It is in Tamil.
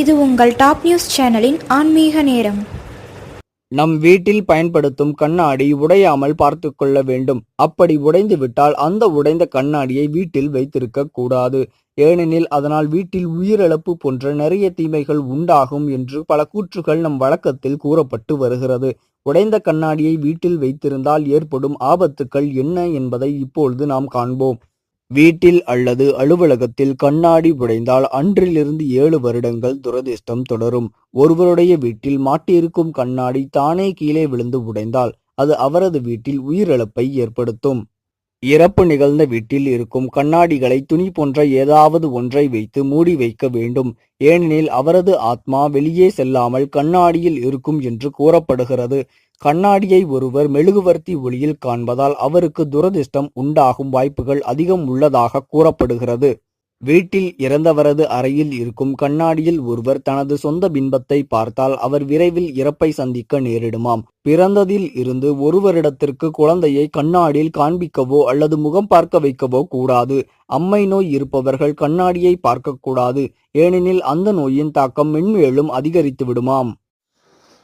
இது உங்கள் டாப் நியூஸ் சேனலின் ஆன்மீக நேரம். நம் வீட்டில் பயன்படுத்தும் கண்ணாடி உடையாமல் பார்த்து கொள்ள வேண்டும். அப்படி உடைந்து விட்டால் அந்த உடைந்த கண்ணாடியை வீட்டில் வைத்திருக்க கூடாது. ஏனெனில் அதனால் வீட்டில் உயிரிழப்பு போன்ற நிறைய தீமைகள் உண்டாகும் என்று பல கூற்றுகள் நம் வழக்கத்தில் கூறப்பட்டு வருகிறது. உடைந்த கண்ணாடியை வீட்டில் வைத்திருந்தால் ஏற்படும் ஆபத்துக்கள் என்ன என்பதை இப்பொழுது நாம் காண்போம். வீட்டில் அல்லது அலுவலகத்தில் கண்ணாடி உடைந்தால் அன்றிலிருந்து ஏழு வருடங்கள் துரதிர்ஷ்டம் தொடரும். ஒருவருடைய வீட்டில் மாட்டியிருக்கும் கண்ணாடி தானே கீழே விழுந்து உடைந்தால் அது அவரது வீட்டில் உயிரிழப்பை ஏற்படுத்தும். இறப்பு நிகழ்ந்த வீட்டில் இருக்கும் கண்ணாடிகளை துணி போன்ற ஏதாவது ஒன்றை வைத்து மூடி வைக்க வேண்டும். ஏனெனில் அவரது ஆத்மா வெளியே செல்லாமல் கண்ணாடியில் இருக்கும் என்று கூறப்படுகிறது. கண்ணாடியை ஒருவர் மெழுகுவர்த்தி ஒளியில் காண்பதால் அவருக்கு துரதிர்ஷ்டம் உண்டாகும் வாய்ப்புகள் அதிகம் உள்ளதாக கூறப்படுகிறது. வீட்டில் இறந்தவரது அறையில் இருக்கும் கண்ணாடியில் ஒருவர் தனது சொந்த பின்பத்தை பார்த்தால் அவர் விரைவில் இறப்பை சந்திக்க நேரிடுமாம். பிறந்ததில் இருந்து ஒரு வருடத்திற்கு குழந்தையை கண்ணாடியில் காண்பிக்கவோ அல்லது முகம் பார்க்க வைக்கவோ கூடாது. அம்மை நோய் இருப்பவர்கள் கண்ணாடியை பார்க்கக்கூடாது. ஏனெனில் அந்த நோயின் தாக்கம் மென்மேலும் அதிகரித்து விடுமாம்.